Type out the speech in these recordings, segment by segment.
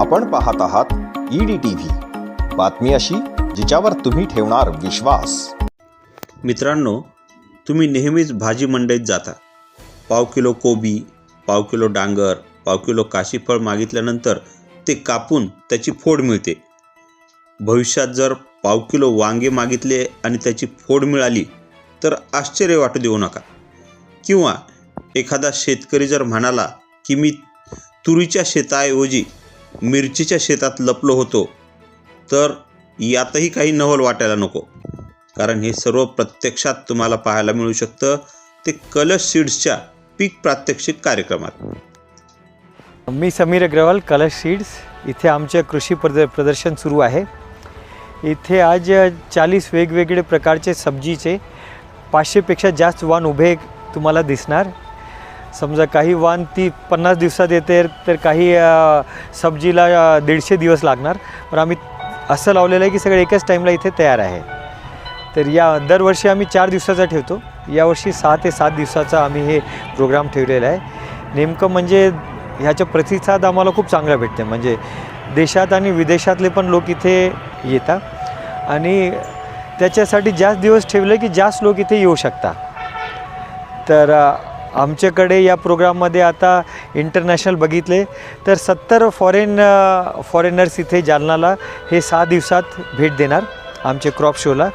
आपण पाहत आहात ईडी टीव्ही बातमी अशी जिच्यावर तुम्ही ठेवणार विश्वास. मित्रांनो तुम्ही नेहमीच भाजी मंडईत जाता. पाव किलो कोबी पाव किलो डांगर पाव किलो काशीफळ मागितल्यानंतर ते कापून त्याची फोड मिळते. भविष्यात जर पाव किलो वांगे मागितले आणि त्याची फोड मिळाली तर आश्चर्य वाटू देऊ नका. किंवा एखादा शेतकरी जर म्हणाला की मी तुरीच्या शेताऐवजी मिरचीच्या शेतात लपलो होतो तर यातही काही नवल वाटायला नको. कारण हे सर्व प्रत्यक्षात तुम्हाला पाहायला मिळू शकतं ते कलश सीड्सच्या पीक प्रात्यक्षिक कार्यक्रमात. मी समीर अग्रवाल कलश सीड्स. इथे आमचे कृषी प्रद प्रदर्शन सुरू आहे. इथे आज चाळीस वेगवेगळे प्रकारचे सब्जीचे पाचशेपेक्षा जास्त वाण उभे तुम्हाला दिसणार. समजा काही वाण ती पन्नास दिवसात येते तर काही सब्जीला दीडशे दिवस लागणार. पण आम्ही असं लावलेलं आहे की सगळं एकाच टाईमला इथे तयार आहे. तर या दरवर्षी आम्ही चार दिवसाचा ठेवतो. यावर्षी सहा ते सात दिवसाचा आम्ही हे प्रोग्राम ठेवलेला आहे. नेमकं म्हणजे ह्याचा प्रतिसाद आम्हाला खूप चांगला भेटते म्हणजे देशात आणि विदेशातले पण लोक इथे येतात आणि त्याच्यासाठी जास्त दिवस ठेवले की जास्त लोक इथे येऊ शकतात तर आमच्याकडे या प्रोग्राममध्ये आता इंटरनॅशनल बघितले तर सत्तर फॉरेन फॉरेनर्स इथे जालनाला हे सहा दिवसात भेट देणार आमचे क्रॉप शोला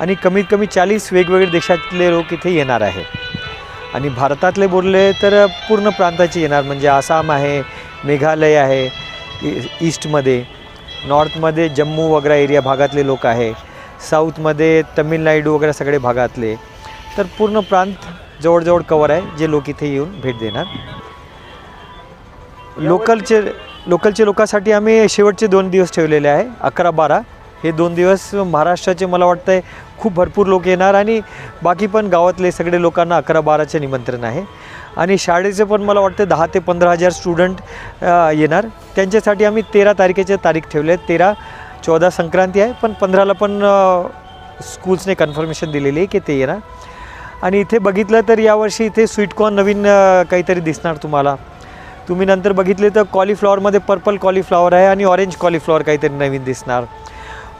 आणि कमीत कमी चाळीस वेगवेगळे देशातले लोक इथे येणार आहे. आणि भारतातले बोलले तर पूर्ण प्रांताचे येणार म्हणजे आसाम आहे मेघालय आहे इ ईस्टमध्ये नॉर्थमध्ये जम्मू वगैरे एरिया भागातले लोक आहे साऊथमध्ये तमिळनाडू वगैरे सगळे भागातले. तर पूर्ण प्रांत जवळजवळ कवर आहे जे लोक इथे येऊन भेट देणार. लोकलचे लोकलचे लोकांसाठी आम्ही शेवटचे दोन दिवस ठेवलेले आहे अकरा बारा हे दोन दिवस महाराष्ट्राचे मला वाटतं आहे खूप भरपूर लोक येणार आणि बाकी पण गावातले सगळे लोकांना अकरा बाराचे निमंत्रण आहे. आणि शाळेचे पण मला वाटतं दहा ते पंधरा हजार स्टुडंट येणार. त्यांच्यासाठी आम्ही तेरा तारखेचे तारीख ठेवले आहेत. तेरा चौदा संक्रांती आहे पण पंधराला पण स्कूल्सने कन्फर्मेशन दिलेली आहे की ते येणार. आणि इथे बघितलं तर यावर्षी इथे स्वीटकॉर्न नवीन काहीतरी दिसणार तुम्हाला. तुम्ही नंतर बघितले तर कॉलीफ्लॉवरमध्ये पर्पल कॉलीफ्लॉवर आहे आणि ऑरेंज कॉलीफ्लॉवर काहीतरी नवीन दिसणार.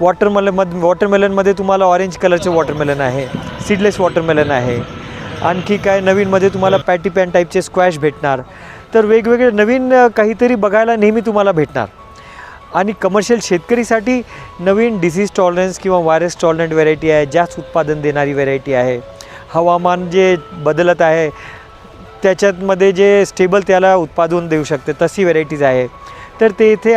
वॉटरमेलनमध वॉटरमेलनमध्ये तुम्हाला ऑरेंज कलरचे वॉटरमेलन आहे. सीडलेस वॉटरमेलन आहे. आणखी काय नवीनमध्ये तुम्हाला पॅटी पॅन टाईपचे स्क्वॅश भेटणार. तर वेगवेगळे नवीन काहीतरी बघायला नेहमी तुम्हाला भेटणार. आणि कमर्शियल शेतकरीसाठी नवीन डिसीज टॉलरन्स किंवा व्हायरस टॉलरंट व्हेरायटी आहे जास्त उत्पादन देणारी व्हेरायटी आहे. हवामान जे बदलत आहे त्याच्यातमध्ये जे स्टेबल त्याला उत्पादन देऊ शकते तशी व्हेरायटीज आहे. तर ते इथे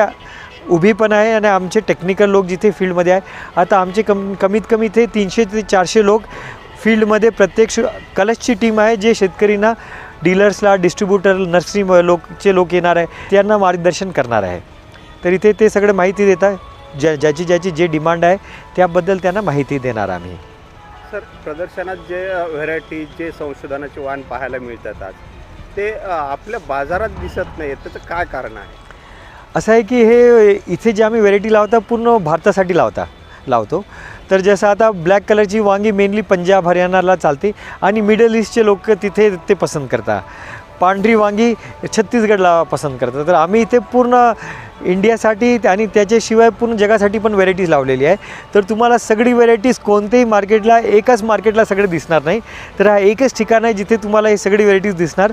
उभी पण आहे आणि आमचे टेक्निकल लोक जिथे फील्डमध्ये आहे आता आमचे कम कमीत कमी इथे तीनशे ते चारशे लोक फील्डमध्ये प्रत्यक्ष कलशची टीम आहे जे शेतकरींना डीलर्सला डिस्ट्रीब्युटर नर्सरी लोकचे लोक येणार आहे त्यांना मार्गदर्शन करणार आहे. तर इथे ते सगळं माहिती देतात ज्या ज्याची ज्याची जे डिमांड आहे त्याबद्दल त्यांना माहिती देणार आम्ही. सर प्रदर्शनात जे व्हेरायटी जे संशोधनाचे वाण पाहायला मिळतात आज ते आपल्या बाजारात दिसत नाही त्याचं काय कारण आहे? असं आहे की हे इथे जे आम्ही व्हेरायटी लावता पूर्ण भारतासाठी लावता लावतो. तर जसं आता ब्लॅक कलरची वांगी मेनली पंजाब हरियाणाला चालते आणि मिडल ईस्टचे लोक तिथे ते पसंत करतात पांढरी वांगी छत्तीसगडला पसंत करतात. तर आम्ही इथे पूर्ण इंडियासाठी आणि त्याच्याशिवाय पूर्ण जगासाठी पण व्हेरायटीज लावलेली आहे. तर तुम्हाला सगळी व्हेरायटीज कोणत्याही मार्केटला एकाच मार्केटला सगळे दिसणार नाही. तर हा एकच ठिकाण आहे जिथे तुम्हाला हे सगळी व्हेरायटीज दिसणार.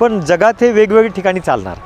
पण जगात हे वेगवेगळ्या ठिकाणी चालणार.